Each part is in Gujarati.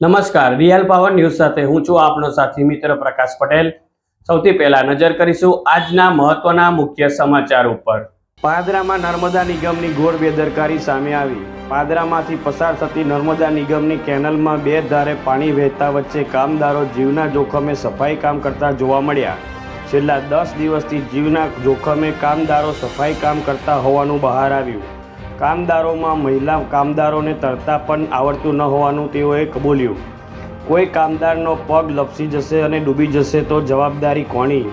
નમસ્કાર, રિયલ પાવર ન્યૂઝ સાથે હું છું આપનો સાથી મિત્ર પ્રકાશ પટેલ. સૌથી પહેલા નજર કરીશું આજના મહત્વના મુખ્ય સમાચાર ઉપર. પાદરામાં નર્મદા નિગમની ઘોર બેદરકારી સામે આવી. પાદરામાંથી પસાર થતી નર્મદા નિગમની કેનલમાં બે ધારે પાણી વહેતા વચ્ચે કામદારો જીવના જોખમે સફાઈ કામ કરતા જોવા મળ્યા. છેલ્લા દસ દિવસથી જીવના જોખમે કામદારો સફાઈ કામ કરતા હોવાનું બહાર આવ્યું. કામદારોમાં મહિલા કામદારોને તરતા પણ આવડતું ન હોવાનું તેઓએ કબૂલ્યું. કોઈ કામદારનો પગ લપસી જશે અને ડૂબી જશે તો જવાબદારી કોની?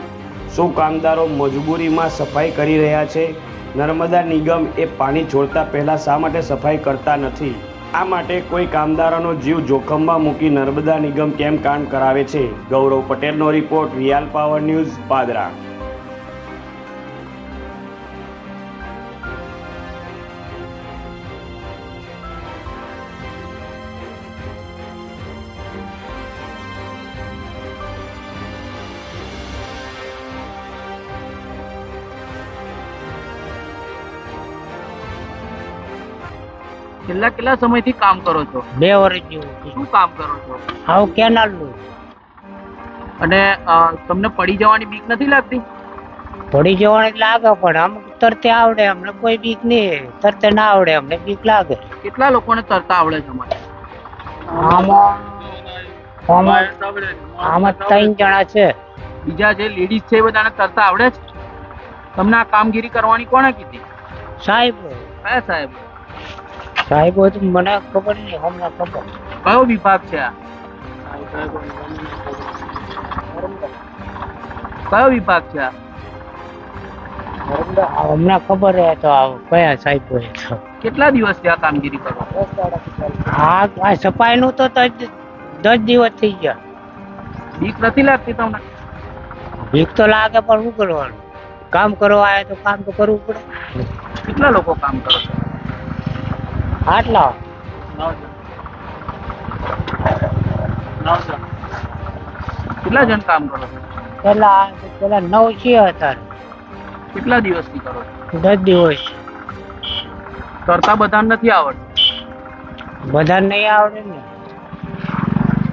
શું કામદારો મજબૂરીમાં સફાઈ કરી રહ્યા છે? નર્મદા નિગમ એ પાણી છોડતા પહેલાં શા માટે સફાઈ કરતા નથી? આ માટે કોઈ કામદારોનો જીવ જોખમમાં મૂકી નર્મદા નિગમ કેમ કામ કરાવે છે? ગૌરવ પટેલનો report, real power news, Padra. છેલ્લા કેટલા સમયથી કામ કરો છો? બે વર્ષ જેવું. શું કામ કરો છો? હાવ કેનાલનું. અને તમને પડી જવાની બીક નથી લાગતી? પડી જવાની લાગે પણ આમ તરતે આવડે અમને કોઈ બીક નહીં. તરતે ના આવડે અમને બીક લાગે. કેટલા લોકોને તરતા આવડે છે અમારે? આમાં ત્રણ જણા છે. બીજા જે લેડીઝ છે એ બધાને તરતા આવડે છે? તમને આ કામગીરી કરવાની કોણે કીધી? સાહેબ. કયા સાહેબ? સાહેબ તો મને ખબર નહીં હમણાં ખબર. કયો વિભાગ છે આ? કયો વિભાગ છે આ? આ હમણાં ખબર હે તો કયા સાહેબ હોય તો. કેટલા દિવસ આ કામગીરી કરો? આ આ સફાઈનું તો દસ દિવસ થઈ ગયા. બીક નથી લાગતી તમને? બીક તો લાગે પણ શું કરવાનું? કામ કરવા આવે તો કામ તો કરવું પડે. કેટલા લોકો કામ કરો છો? આટલા? કેટલા જણ કામ કરો છો? પેલા પેલા નવ છે અત્યારે કેટલા દિવસથી કરો છો? દસ દિવસ. કરતા બધાને નથી આવડતું? બધા નહીં આવડે ને.